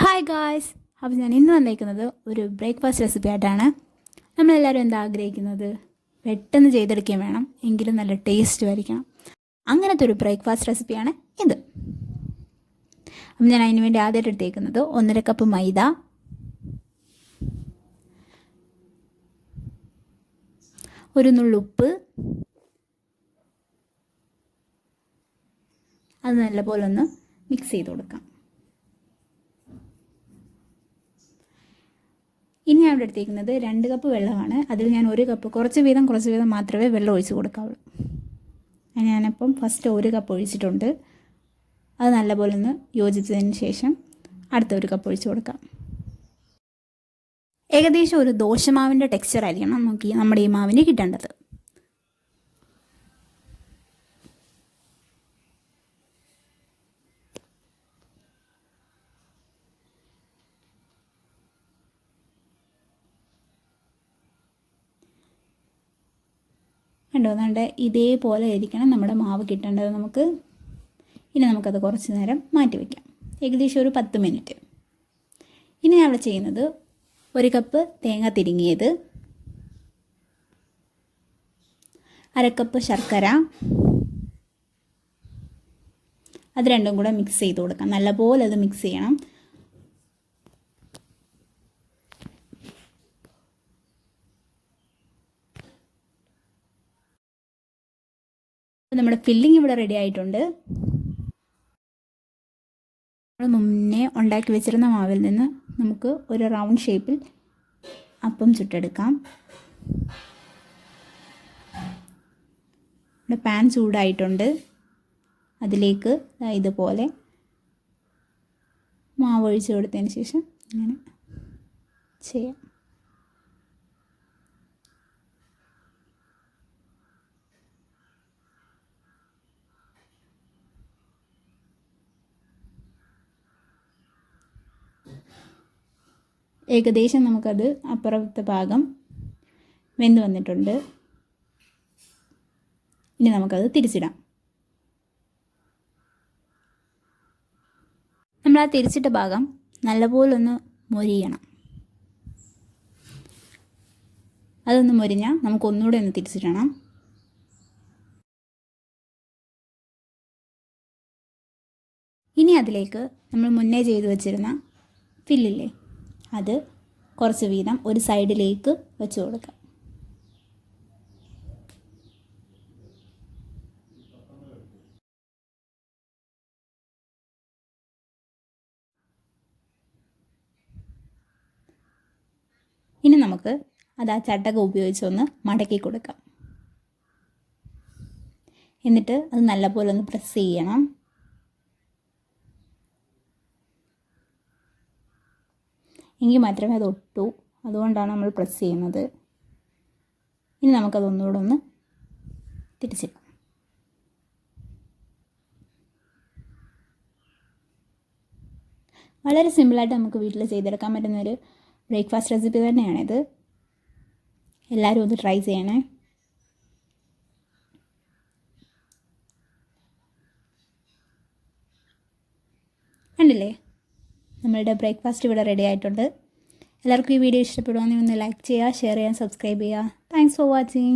Hi guys അപ്പോൾ ഞാൻ ഇന്ന് വന്നേക്കുന്നത് ഒരു ബ്രേക്ക്ഫാസ്റ്റ് റെസിപ്പി ആയിട്ടാണ്. നമ്മളെല്ലാവരും എന്താ ആഗ്രഹിക്കുന്നത്? പെട്ടെന്ന് ചെയ്തെടുക്കുകയും വേണം. എങ്കിലും നല്ല ടേസ്റ്റ് ആയിരിക്കണം. അങ്ങനത്തെ ഒരു ബ്രേക്ക്ഫാസ്റ്റ് റെസിപ്പിയാണ് ഇത്. അപ്പം ഞാൻ അതിന് വേണ്ടി ആദ്യമായിട്ട് എടുത്തേക്കുന്നത് ഒന്നര കപ്പ് മൈദ. ഒരു നുള്ളുപ്പ് അത് നല്ലപോലെ ഒന്ന് മിക്സ് ചെയ്ത് കൊടുക്കാം. ഇനി ഞാൻ ഇവിടെ എടുത്തേക്കുന്നത് രണ്ട് കപ്പ് വെള്ളമാണ്. അതിൽ ഞാൻ ഒരു കപ്പ് കുറച്ച് വീതം കുറച്ച് വീതം മാത്രമേ വെള്ളം ഒഴിച്ച് കൊടുക്കാവുള്ളൂ. ഞാനിപ്പം ഫസ്റ്റ് ഒരു കപ്പ് ഒഴിച്ചിട്ടുണ്ട്. അത് നല്ലപോലെ ഒന്ന് യോജിച്ചതിന് ശേഷം അടുത്ത ഒരു കപ്പ് ഒഴിച്ച് കൊടുക്കാം. ഏകദേശം ഒരു ദോശമാവിന്റെ ടെക്സ്ചർ ആയിരിക്കണം നമുക്ക് നമ്മുടെ ഈ മാവിന് കിട്ടേണ്ടത്. കണ്ടോ? അതുകൊണ്ട് ഇതേപോലെ ആയിരിക്കണം നമ്മുടെ മാവ് കിട്ടേണ്ടത്. നമുക്ക് ഇനി നമുക്കത് കുറച്ച് നേരം മാറ്റി വയ്ക്കാം ഏകദേശം ഒരു പത്ത് മിനിറ്റ്. ഇനി ഞാൻ ഇവിടെ ചെയ്യുന്നത് ഒരു കപ്പ് തേങ്ങ തിരുങ്ങിയത് അരക്കപ്പ് ശർക്കര അത് രണ്ടും കൂടെ മിക്സ് ചെയ്ത് കൊടുക്കാം. നല്ലപോലെ അത് മിക്സ് ചെയ്യണം. നമ്മുടെ ഫില്ലിംഗ് ഇവിടെ റെഡി ആയിട്ടുണ്ട്. നമ്മൾ മുന്നേ ഉണ്ടാക്കി വെച്ചിരുന്ന മാവിൽ നിന്ന് നമുക്ക് ഒരു റൗണ്ട് ഷേപ്പിൽ അപ്പം ചുട്ടെടുക്കാം. ഇവിടെ പാൻ ചൂടായിട്ടുണ്ട്. അതിലേക്ക് ഇതുപോലെ മാവ് ഒഴിച്ച് കൊടുത്തതിന് ശേഷം ഇങ്ങനെ ചെയ്യാം. ഏകദേശം നമുക്കത് അപ്പുറത്തെ ഭാഗം വെന്ത് വന്നിട്ടുണ്ട്. ഇനി നമുക്കത് തിരിച്ചിടാം. നമ്മൾ ആ തിരിച്ചിട്ട ഭാഗം നല്ലപോലെ ഒന്ന് മൊരിയണം. അതൊന്ന് മൊരിഞ്ഞാൽ നമുക്ക് ഒന്നുകൂടെ ഒന്ന് തിരിച്ചിടണം. ഇനി അതിലേക്ക് നമ്മൾ മുന്നേ ചെയ്തു വച്ചിരുന്ന ഫില്ലില്ലേ അത് കുറച്ച് വീതം ഒരു സൈഡിലേക്ക് വെച്ച് കൊടുക്കാം. ഇനി നമുക്ക് അത് ആ ചട്ടക ഉപയോഗിച്ചൊന്ന് മടക്കി കൊടുക്കാം. എന്നിട്ട് അത് നല്ലപോലെ ഒന്ന് പ്രസ് ചെയ്യണം. എങ്കിൽ മാത്രമേ അത് ഒട്ടൂ. അതുകൊണ്ടാണ് നമ്മൾ പ്രസ് ചെയ്യുന്നത്. ഇനി നമുക്കത് ഒന്നുകൂടെ ഒന്ന് തിരിച്ചിടാം വളരെ സിമ്പിളായിട്ട് നമുക്ക് വീട്ടിൽ ചെയ്തെടുക്കാൻ പറ്റുന്ന ഒരു ബ്രേക്ക്ഫാസ്റ്റ് റെസിപ്പി തന്നെയാണിത്. എല്ലാവരും ഒന്ന് ട്രൈ ചെയ്യണേ. കണ്ടില്ലേ? നമ്മളുടെ ബ്രേക്ക്ഫാസ്റ്റ് ഇവിടെ റെഡി ആയിട്ടുണ്ട്. എല്ലാവർക്കും ഈ വീഡിയോ ഇഷ്ടപ്പെടുവാണെങ്കിൽ ഒന്ന് ലൈക്ക് ചെയ്യുക ഷെയർ ചെയ്യാൻ സബ്സ്ക്രൈബ് ചെയ്യുക. Thanks for watching